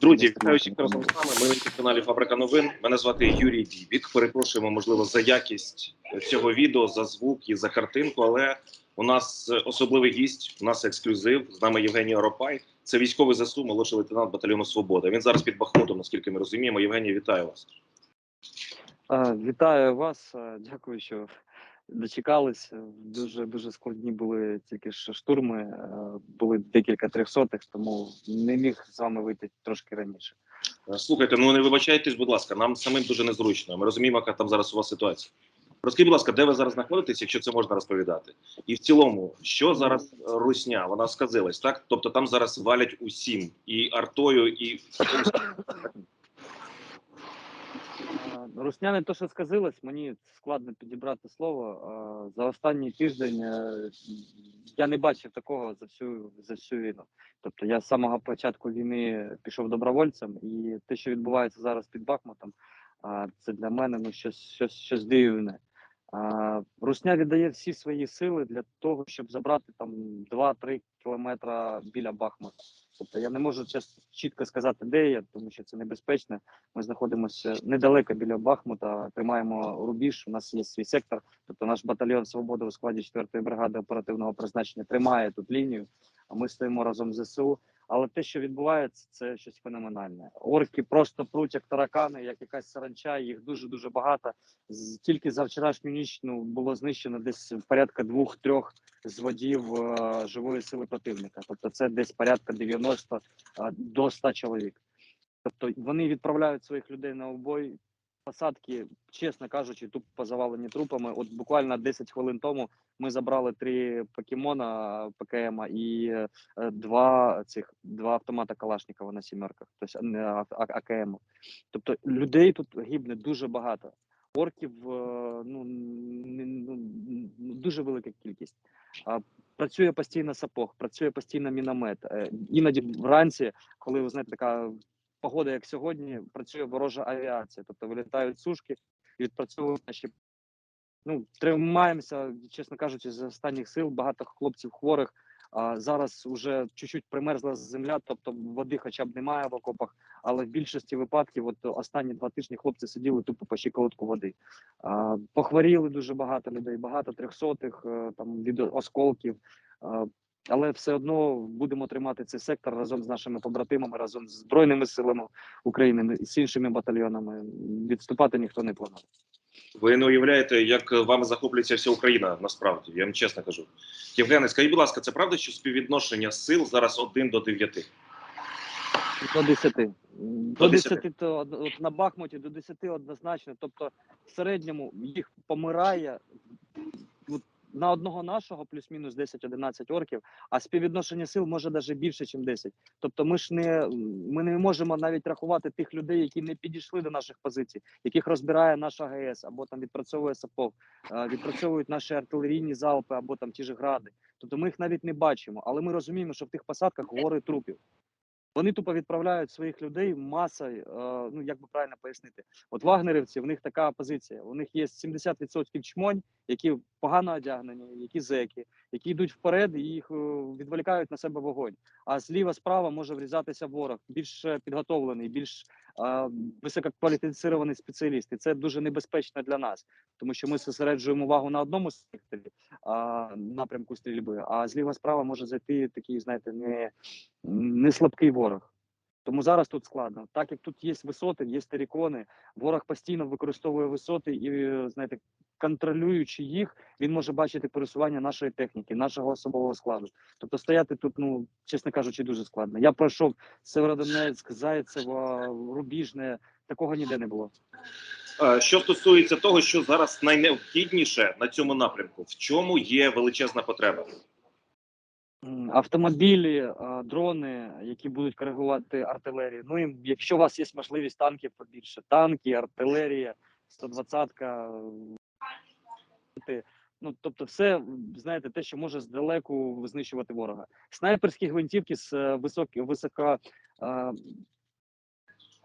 Друзі, вітаю всіх, разом з нами. Ми на каналі Фабрика новин. Мене звати Юрій Дібік. Перепрошуємо, можливо, за якість цього відео, за звук і за картинку. Але у нас особливий гість, у нас ексклюзив. З нами Євгеній Оропай. Це військовий ЗСУ, молодший лейтенант батальйону Свобода. Він зараз під Бахмутом, наскільки ми розуміємо. Євгеній, вітаю вас. Вітаю вас. Дякую, що дочекались. Дуже дуже складні були тільки ж штурми. е, Були декілька трьохсотих, тому не міг з вами вийти трошки раніше. Слухайте, ну не вибачайтесь, будь ласка, нам самим дуже незручно. Ми розуміємо, яка там зараз у вас ситуація. Розкажіть, будь ласка, де ви зараз знаходитесь, якщо це можна розповідати? І в цілому, що зараз русня? Вона сказилась, так? Тобто там зараз валять усім і артою, і Русня не то, що сказилось, мені складно підібрати слово. За останній тиждень е, я не бачив такого за всю за всю війну. Тобто я з самого початку війни пішов добровольцем, і те, що відбувається зараз під Бахмутом, це для мене ну щось щось, щось дивне. Русня віддає всі свої сили для того, щоб забрати там 2-3 кілометра біля Бахмута. Тобто я не можу чітко сказати, де я, тому що це небезпечно. Ми знаходимося недалеко біля Бахмута, тримаємо рубіж. У нас є свій сектор. Тобто наш батальйон Свобода у складі 4-ї бригади оперативного призначення тримає тут лінію. А ми стоїмо разом з ЗСУ. Але те, що відбувається, це щось феноменальне. Орки просто пруть як таракани, як якась саранча. Їх дуже дуже багато. Тільки за вчорашню ніч ну було знищено десь порядка двох-трьох зводів е, живої сили противника. Тобто, це десь порядка 90 е, до 100 чоловік. Тобто вони відправляють своїх людей на обой. Посадки, чесно кажучи, тупо завалені трупами. От буквально 10 хвилин тому ми забрали три покемона ПКМ і е, два цих два автомата Калашникова на сімерках, тобто АКМ. Тобто людей тут гибне дуже багато. Орків е, ну, ну ну, дуже велика кількість. Працює постійно сапог, працює постійно міномет. Е, Іноді вранці, коли ви знаєте, така погода, як сьогодні, працює ворожа авіація, тобто вилітають сушки і відпрацьовують наші. Ну, тримаємося, чесно кажучи, з останніх сил. Багато хлопців хворих. А зараз вже чуть-чуть примерзла земля, тобто води хоча б немає в окопах, але в більшості випадків, от останні два тижні хлопці сиділи тупо по щиколотку води. А, похворіли дуже багато людей, багато трьохсотих е, там від осколків. А, але все одно будемо тримати цей сектор разом з нашими побратимами, разом з збройними силами України і з іншими батальйонами. Відступати ніхто не планує. ви не уявляєте, як вами захоплюється вся Україна. Насправді, я вам чесно кажу. Євгене, скажіть, будь ласка, це правда, що співвідношення сил зараз 1 до 9? До 10. До До 10. 10, то от на Бахмуті до 10 однозначно. Тобто, в середньому їх помирає на одного нашого плюс-мінус 10-11 орків, а співвідношення сил може навіть більше, ніж 10. Тобто, ми ж не ми не можемо навіть рахувати тих людей, які не підійшли до наших позицій, яких розбирає наша АГС, або там відпрацьовує САПОВ, е, відпрацьовують наші артилерійні залпи, або там ті ж гради. Тобто ми їх навіть не бачимо, але ми розуміємо, що в тих посадках гори трупів. Вони тупо відправляють своїх людей масою. Е, ну як би правильно пояснити, от вагнерівці в них така позиція. У них є 70% чмонь, які погано одягнені, які зеки, які йдуть вперед і їх е, відволікають на себе вогонь. А зліва справа може врізатися ворог, більш е, підготовлений, більш е, висококваліфіцирований спеціаліст. І це дуже небезпечно для нас, тому що ми зосереджуємо увагу на одному секторі а, напрямку стрільби, а зліва справа може зайти такий, знаєте, не, не слабкий ворог. Тому зараз тут складно. Так як тут є висоти, є терикони, ворог постійно використовує висоти і, знаєте, контролюючи їх, він може бачити пересування нашої техніки, нашого особового складу. Тобто стояти тут, ну чесно кажучи, дуже складно. Я пройшов Северодонецьк, Зайцево, Рубіжне, такого ніде не було. Е, Що стосується того, що зараз найнеобхідніше на цьому напрямку, в чому є величезна потреба? Автомобілі, дрони, які будуть коригувати артилерію. Ну і якщо у вас є можливість танків побільше, танки, артилерія, 120-ка. е, Ну, тобто, все, знаєте, те, що може здалеку знищувати ворога. Снайперські гвинтівки з е, високі,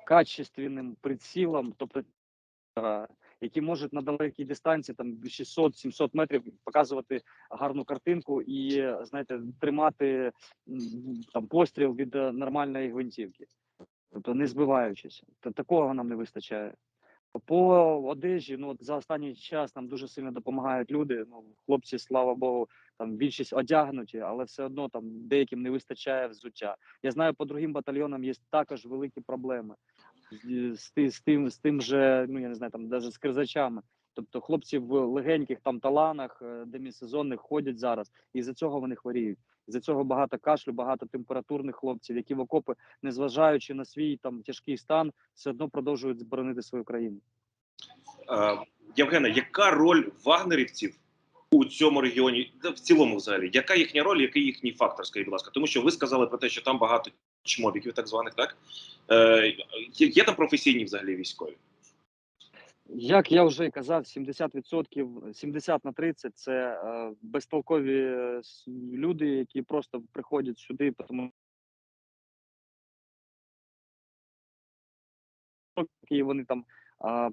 качественним прицілом, тобто які можуть на далекій дистанції, там 600-700 метрів, показувати гарну картинку і знаєте, тримати там постріл від е, нормальної гвинтівки. тобто не збиваючись. Та такого нам не вистачає. По одежі, ну за останній час нам дуже сильно допомагають люди. Ну, хлопці, слава Богу, там більшість одягнуті, але все одно там деяким не вистачає взуття. Я знаю, по другим батальйонам є також великі проблеми з, з, тим, з тим же, ну я не знаю, там навіть з кризачами. Тобто хлопці в легеньких там таланах, е, демісезонних ходять зараз, і за цього вони хворіють. За цього багато кашлю, багато температурних хлопців, які в окопи, незважаючи на свій там тяжкий стан, все одно продовжують зборонити свою країну. Е, Євгене, яка роль вагнерівців у цьому регіоні, в цілому взагалі? Яка їхня роль, який їхній фактор, скажіть, будь ласка? Тому що ви сказали про те, що там багато чмобіків, так званих, так? Е, є, там професійні взагалі військові? Як я вже казав, 70%, 70 на 30 – це е, безтолкові е, люди, які просто приходять сюди, тому які вони там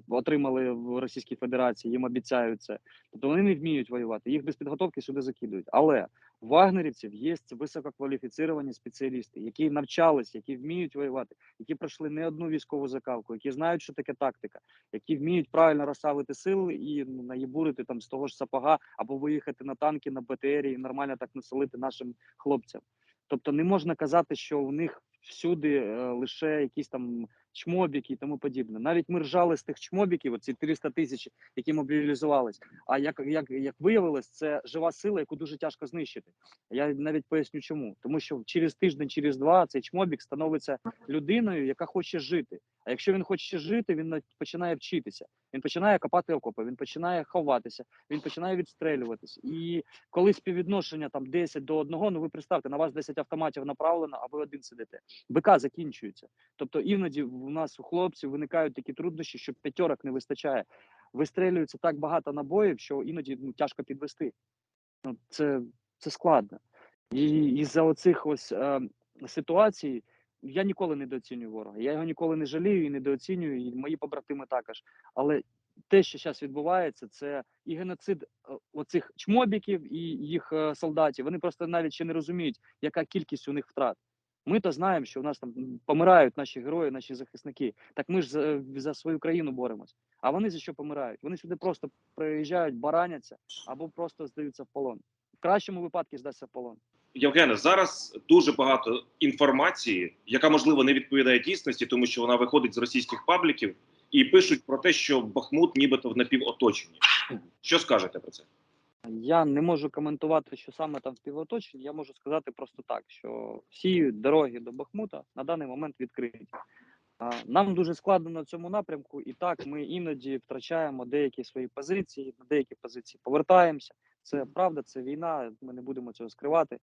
отримали в Російській Федерації, їм обіцяють це. Тобто вони не вміють воювати, їх без підготовки сюди закидують. Але в вагнерівців є висококваліфіціровані спеціалісти, які навчались, які вміють воювати, які пройшли не одну військову закалку, які знають, що таке тактика, які вміють правильно розставити сили і ну, наїбурити там з того ж сапога або виїхати на танки на БТРі і нормально так насолити нашим хлопцям. Тобто не можна казати, що у них всюди е, лише якісь там чмобіки і тому подібне. Навіть ми ржали з тих чмобіків, оці 300 тисяч, які мобілізувались. А як, як, як виявилось, це жива сила, яку дуже тяжко знищити. Я навіть поясню, чому. Тому що через тиждень, через два цей чмобік становиться людиною, яка хоче жити. А якщо він хоче жити, він на- починає вчитися. Він починає копати окопи, він починає ховатися, він починає відстрелюватись. І коли співвідношення там 10 до 1, ну ви представте, на вас 10 автоматів направлено, а ви один сидите. БК закінчується. Тобто іноді у нас у хлопців виникають такі труднощі, що п'ятьорок не вистачає. Вистрелюється так багато набоїв, що іноді ну, тяжко підвести. Ну, це, це складно. І із-за оцих ось е, ситуацій я ніколи не недооцінюю ворога. Я його ніколи не жалію і недооцінюю, і мої побратими також. Але те, що зараз відбувається, це і геноцид е, оцих чмобіків і їх е, солдатів. Вони просто навіть ще не розуміють, яка кількість у них втрат. Ми то знаємо, що у нас там помирають наші герої, наші захисники. Так ми ж за, за свою країну боремось. А вони за що помирають? Вони сюди просто приїжджають, бараняться або просто здаються в полон. В кращому випадку здасться в полон. Євгене, зараз дуже багато інформації, яка можливо не відповідає дійсності, тому що вона виходить з російських пабліків і пишуть про те, що Бахмут нібито в напівоточенні. Що скажете про це? Я не можу коментувати, що саме там співоточення. Я можу сказати просто так, що всі дороги до Бахмута на даний момент відкриті. Нам дуже складно на цьому напрямку, і так ми іноді втрачаємо деякі свої позиції, на деякі позиції повертаємося. Це правда, це війна. Ми не будемо цього скривати.